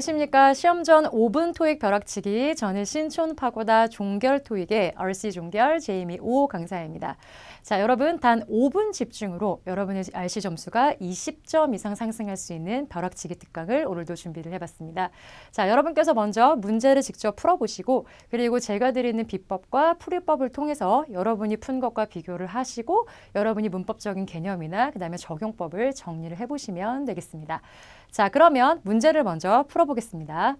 안녕하십니까. 시험 전 5분 토익 벼락치기. 저는 신촌 파고다 종결 토익의 RC 종결 제이미 오 강사입니다. 자, 여러분 단 5분 집중으로 여러분의 RC 점수가 20점 이상 상승할 수 있는 벼락치기 특강을 오늘도 준비를 해봤습니다. 자, 여러분께서 먼저 문제를 직접 풀어보시고 그리고 제가 드리는 비법과 풀이법을 통해서 여러분이 푼 것과 비교를 하시고 여러분이 문법적인 개념이나 그 다음에 적용법을 정리를 해보시면 되겠습니다. 자, 그러면 문제를 먼저 풀어보겠습니다. 살펴보겠습니다.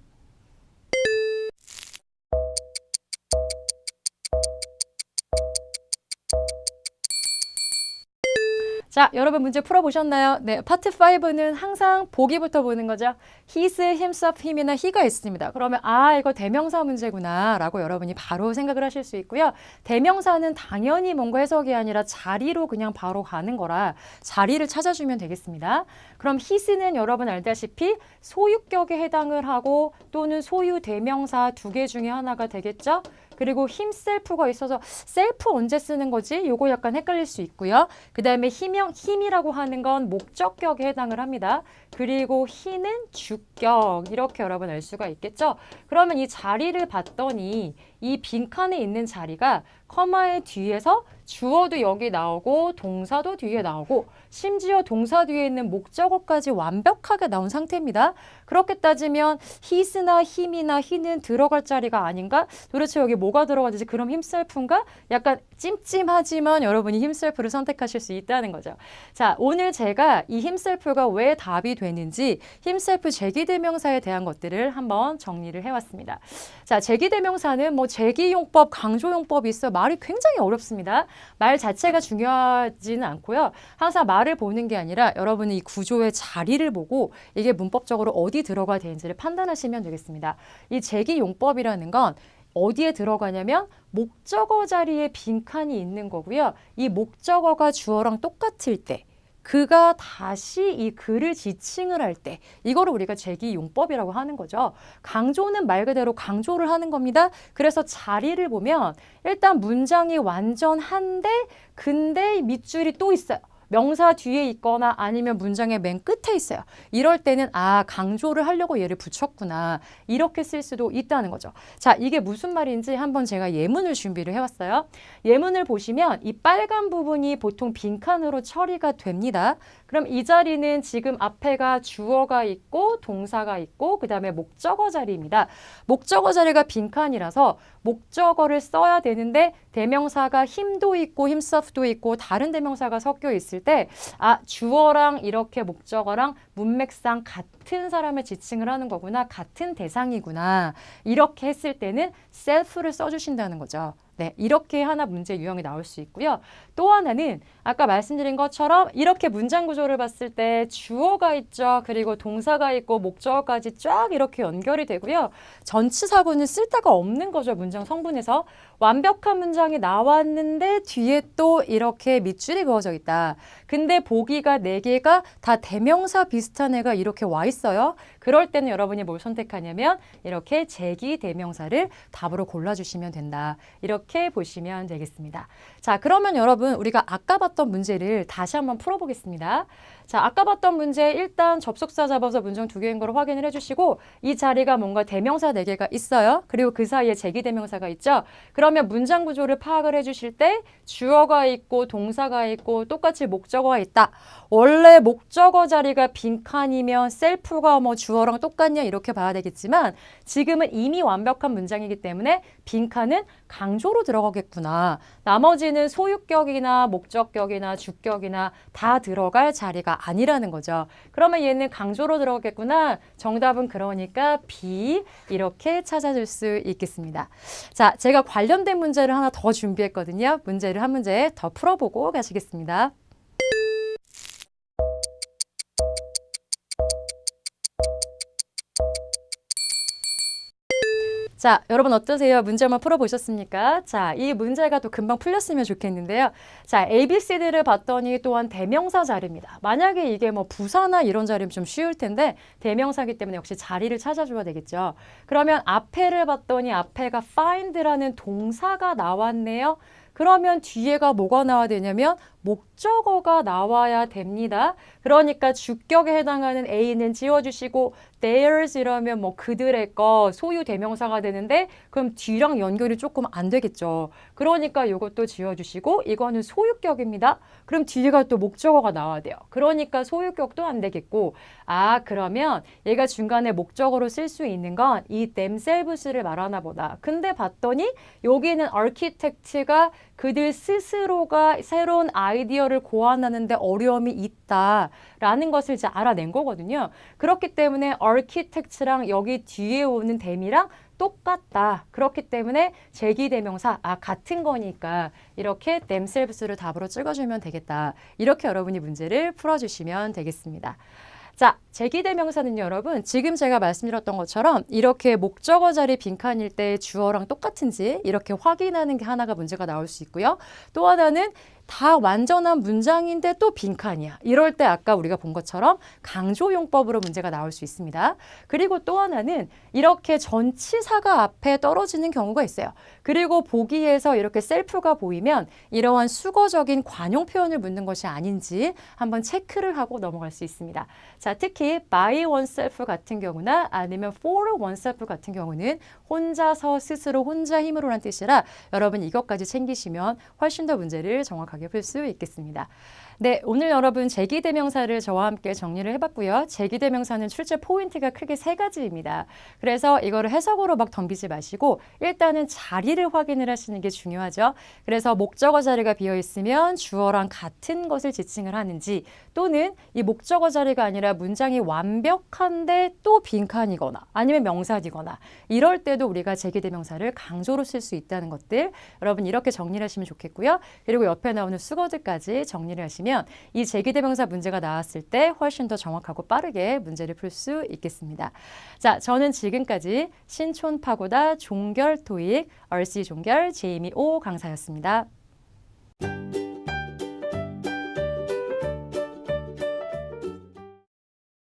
자, 여러분 문제 풀어보셨나요? 네, 파트 5는 항상 보기부터 보는 거죠. his, himself, him이나 he가 있습니다. 그러면 아, 이거 대명사 문제구나 라고 여러분이 바로 생각을 하실 수 있고요. 대명사는 당연히 뭔가 해석이 아니라 자리로 그냥 바로 가는 거라 자리를 찾아주면 되겠습니다. 그럼 his는 여러분 알다시피 소유격에 해당을 하고 또는 소유 대명사 두 개 중에 하나가 되겠죠? 그리고 힘 셀프가 있어서 셀프 언제 쓰는 거지? 요거 약간 헷갈릴 수 있고요. 그 다음에 힘 형, 힘이라고 하는 건 목적격에 해당을 합니다. 그리고 희는 주격 이렇게 여러분 알 수가 있겠죠. 그러면 이 자리를 봤더니 이 빈칸에 있는 자리가 커마의 뒤에서 주어도 여기 나오고 동사도 뒤에 나오고 심지어 동사 뒤에 있는 목적어까지 완벽하게 나온 상태입니다. 그렇게 따지면 his나 힘이나 히는 들어갈 자리가 아닌가? 도대체 여기 뭐가 들어가지? 그럼 힘셀프인가? 약간 찜찜하지만 여러분이 힘셀프를 선택하실 수 있다는 거죠. 자, 오늘 제가 이 힘셀프가 왜 답이 되는지 힘셀프 제기대명사에 대한 것들을 한번 정리를 해왔습니다. 자, 제기대명사는 뭐 제기용법, 강조용법이 있어 말이 굉장히 어렵습니다. 말 자체가 중요하지는 않고요. 항상 말을 보는 게 아니라 여러분이 이 구조의 자리를 보고 이게 문법적으로 어디 들어가야 되는지를 판단하시면 되겠습니다. 이 제기 용법이라는 건 어디에 들어가냐면 목적어 자리에 빈칸이 있는 거고요. 이 목적어가 주어랑 똑같을 때 그가 다시 이 글을 지칭을 할 때 이거를 우리가 제기용법이라고 하는 거죠. 강조는 말 그대로 강조를 하는 겁니다. 그래서 자리를 보면 일단 문장이 완전한데 근데 밑줄이 또 있어요. 명사 뒤에 있거나 아니면 문장의 맨 끝에 있어요. 이럴 때는 아 강조를 하려고 얘를 붙였구나 이렇게 쓸 수도 있다는 거죠. 자 이게 무슨 말인지 한번 제가 예문을 준비를 해왔어요. 예문을 보시면 이 빨간 부분이 보통 빈칸으로 처리가 됩니다. 그럼 이 자리는 지금 앞에가 주어가 있고 동사가 있고 그 다음에 목적어 자리입니다. 목적어 자리가 빈칸이라서 목적어를 써야 되는데 대명사가 힘도 있고 힘서프도 있고 다른 대명사가 섞여 있을 때 아 주어랑 이렇게 목적어랑 문맥상 같은 사람을 지칭을 하는 거구나 같은 대상이구나 이렇게 했을 때는 self를 써주신다는 거죠. 네, 이렇게 하나 문제 유형이 나올 수 있고요. 또 하나는 아까 말씀드린 것처럼 이렇게 문장 구조를 봤을 때 주어가 있죠. 그리고 동사가 있고 목적어까지 쫙 이렇게 연결이 되고요. 전치사구는 쓸 데가 없는 거죠. 문장 성분에서. 완벽한 문장이 나왔는데 뒤에 또 이렇게 밑줄이 그어져 있다. 근데 보기가 네 개가 다 대명사 비슷한 애가 이렇게 와 있어요. 그럴 때는 여러분이 뭘 선택하냐면 이렇게 제기 대명사를 답으로 골라주시면 된다. 이렇게 보시면 되겠습니다. 자, 그러면 여러분 우리가 아까 봤던 문제를 다시 한번 풀어보겠습니다. 자, 아까 봤던 문제 일단 접속사 잡아서 문장 두 개인 걸 확인을 해주시고 이 자리가 뭔가 대명사 네 개가 있어요. 그리고 그 사이에 제기 대명사가 있죠. 그러면 문장 구조를 파악을 해주실 때 주어가 있고 동사가 있고 똑같이 목적어가 있다. 원래 목적어 자리가 빈칸이면 셀프가 뭐 주어랑 똑같냐 이렇게 봐야 되겠지만 지금은 이미 완벽한 문장이기 때문에 빈칸은 강조로 들어가겠구나. 나머지는 소유격이나 목적격이나 주격이나 다 들어갈 자리가 아니라는 거죠. 그러면 얘는 강조로 들어가겠구나. 정답은 그러니까 B 이렇게 찾아줄 수 있겠습니다. 자, 제가 관련된 문제를 하나 더 준비했거든요. 문제를 한 문제 더 풀어보고 가시겠습니다. 자, 여러분 어떠세요? 문제 한번 풀어보셨습니까? 자, 이 문제가 또 금방 풀렸으면 좋겠는데요. 자, ABCD를 봤더니 또한 대명사 자리입니다. 만약에 이게 뭐 부사나 이런 자리면 좀 쉬울 텐데 대명사기 때문에 역시 자리를 찾아줘야 되겠죠. 그러면 앞에를 봤더니 앞에가 find라는 동사가 나왔네요. 그러면 뒤에가 뭐가 나와야 되냐면 목적어가 나와야 됩니다. 그러니까 주격에 해당하는 A는 지워주시고 theirs 이러면 뭐 그들의 거 소유 대명사가 되는데 그럼 뒤랑 연결이 조금 안 되겠죠. 그러니까 이것도 지워주시고 이거는 소유격입니다. 그럼 뒤가 또 목적어가 나와야 돼요. 그러니까 소유격도 안 되겠고 아 그러면 얘가 중간에 목적어로 쓸 수 있는 건 이 themselves를 말하나 보다. 근데 봤더니 여기는 architect가 그들 스스로가 새로운 아 이디어를 고안하는데 어려움이 있다라는 것을 이제 알아낸 거거든요. 그렇기 때문에 architect랑 여기 뒤에 오는 them이랑 똑같다. 그렇기 때문에 제기대명사, 아, 같은 거니까 이렇게 themselves를 답으로 찍어주면 되겠다. 이렇게 여러분이 문제를 풀어주시면 되겠습니다. 자, 제기대명사는 여러분 지금 제가 말씀드렸던 것처럼 이렇게 목적어 자리 빈칸일 때 주어랑 똑같은지 이렇게 확인하는 게 하나가 문제가 나올 수 있고요. 또 하나는 다 완전한 문장인데 또 빈칸이야. 이럴 때 아까 우리가 본 것처럼 강조용법으로 문제가 나올 수 있습니다. 그리고 또 하나는 이렇게 전치사가 앞에 떨어지는 경우가 있어요. 그리고 보기에서 이렇게 셀프가 보이면 이러한 수거적인 관용 표현을 묻는 것이 아닌지 한번 체크를 하고 넘어갈 수 있습니다. 자, 특히 by oneself 같은 경우나 아니면 for oneself 같은 경우는 혼자서 스스로 혼자 힘으로란 뜻이라 여러분 이것까지 챙기시면 훨씬 더 문제를 정확하게 풀 수 있겠습니다. 네, 오늘 여러분 제기대명사를 저와 함께 정리를 해봤고요. 제기대명사는 출제 포인트가 크게 세 가지입니다. 그래서 이거를 해석으로 막 덤비지 마시고 일단은 자리를 확인을 하시는 게 중요하죠. 그래서 목적어 자리가 비어 있으면 주어랑 같은 것을 지칭을 하는지 또는 이 목적어 자리가 아니라 문장이 완벽한데 또 빈칸이거나 아니면 명사이거나 이럴 때도 우리가 제기대명사를 강조로 쓸 수 있다는 것들 여러분 이렇게 정리를 하시면 좋겠고요. 그리고 옆에 나오는 수거들까지 정리를 하시면 이 제기대명사 문제가 나왔을 때 훨씬 더 정확하고 빠르게 문제를 풀 수 있겠습니다. 자, 저는 지금까지 신촌 파고다 종결 토익 RC 종결 제이미 오 강사였습니다.